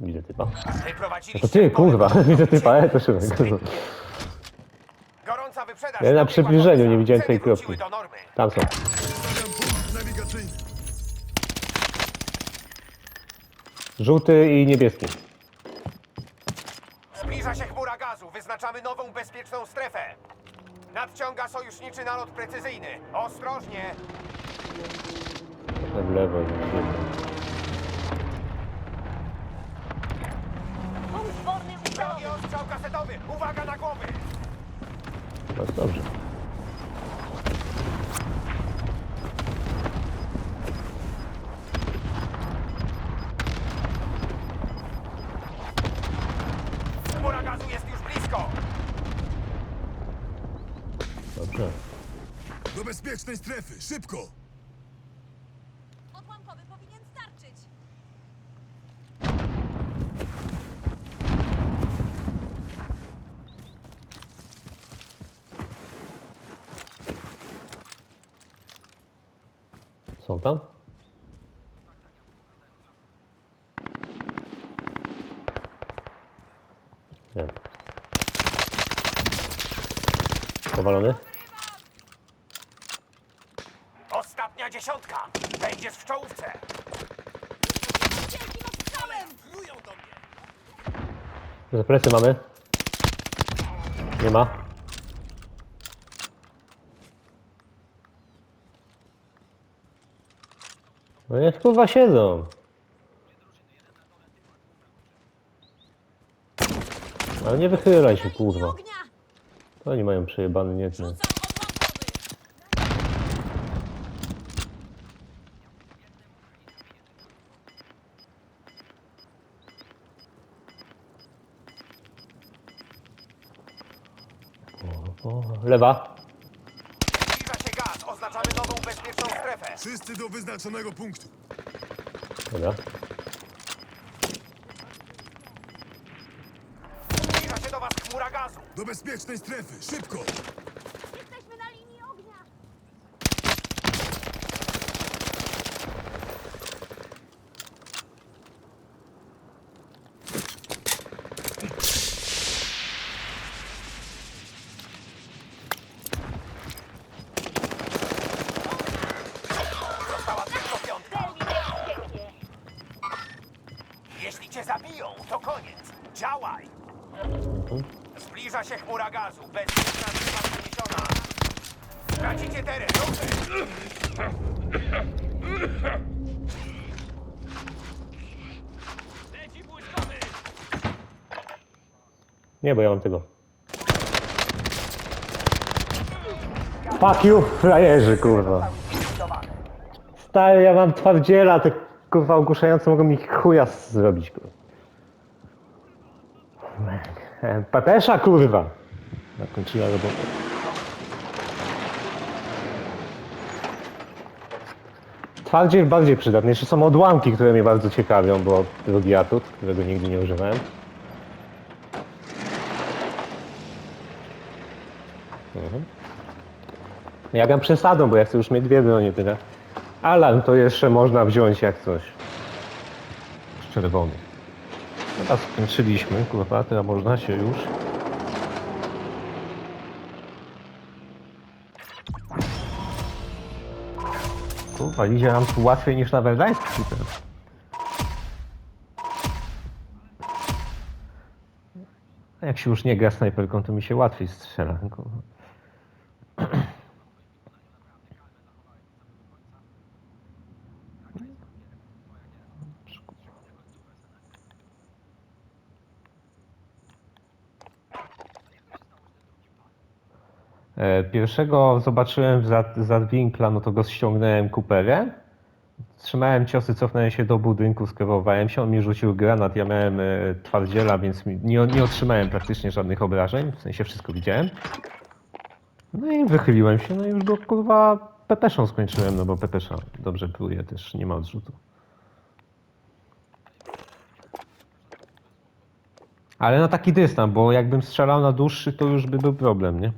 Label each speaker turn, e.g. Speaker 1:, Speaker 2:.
Speaker 1: Widzę typa. To ty, kurwa, widzę typa, ale to szybko.
Speaker 2: Gorąca wyprzedaż.
Speaker 1: Ja na przybliżeniu nie widziałem tej kropki. Tam są. Żółty i niebieski.
Speaker 2: Zbliża się chmura gazu. Wyznaczamy nową bezpieczną strefę. Nadciąga sojuszniczy nalot precyzyjny. Ostrożnie.
Speaker 1: Trochę w lewo. i w.
Speaker 2: kasetowy. Uwaga na głowy.
Speaker 1: No dobrze.
Speaker 2: Chmura gazu jest już blisko.
Speaker 1: Dobrze.
Speaker 3: Do bezpiecznej strefy, szybko!
Speaker 1: Są tam? Nie. Powalony?
Speaker 2: Ostatnia dziesiątka. Będziesz w czołówce.
Speaker 1: Plecy mamy? Nie ma. No jak kurwa siedzą. Ale nie wychylaj się kurwa.
Speaker 4: Ognia!
Speaker 1: To oni mają przejebany nie lewa.
Speaker 2: Zbliża się gaz. Oznaczamy nową bezpieczną strefę.
Speaker 3: Wszyscy do wyznaczonego punktu.
Speaker 1: Dobra.
Speaker 2: Zbliża się do was chmura gazu.
Speaker 3: Do bezpiecznej strefy, szybko!
Speaker 2: Działaj. Zbliża się chmura gazu. Bezpieczna strefa przeniesiona. Tracicie teren. Ruchy. Leci błyskowy.
Speaker 1: Nie, bo ja mam tego. Fuck you, frajerzy, kurwa. Stary, ja mam twardziela, te kurwa ogłuszające mogą mi chuja zrobić, kurwa. Pepesza, kurwa. Zakończyła robotę. Twardziel bardziej przydatny. Jeszcze są odłamki, które mnie bardzo ciekawią, bo drugi atut, którego nigdy nie używałem. Ja gram przesadą, bo ja chcę już mieć dwie bronie tyle. Alarm to jeszcze można wziąć jak coś. Czerwony. Teraz skończyliśmy, kurwa, teraz można się już. Kurwa, idzie nam tu łatwiej niż na Werdańsku teraz. Jak się już nie gra snajperką, to mi się łatwiej strzela. Kurwa. Pierwszego zobaczyłem za, za winkla, no to go ściągnąłem kuperę. Trzymałem ciosy, cofnąłem się do budynku, skierowałem się, on mi rzucił granat, ja miałem e, twardziela, więc nie, nie otrzymałem praktycznie żadnych obrażeń, w sensie wszystko widziałem. No i wychyliłem się, no i już go kurwa pepeszą skończyłem, no bo pepesza dobrze pluje, też nie ma odrzutu. Ale na taki dystans, bo jakbym strzelał na dłuższy, to już by był problem, nie?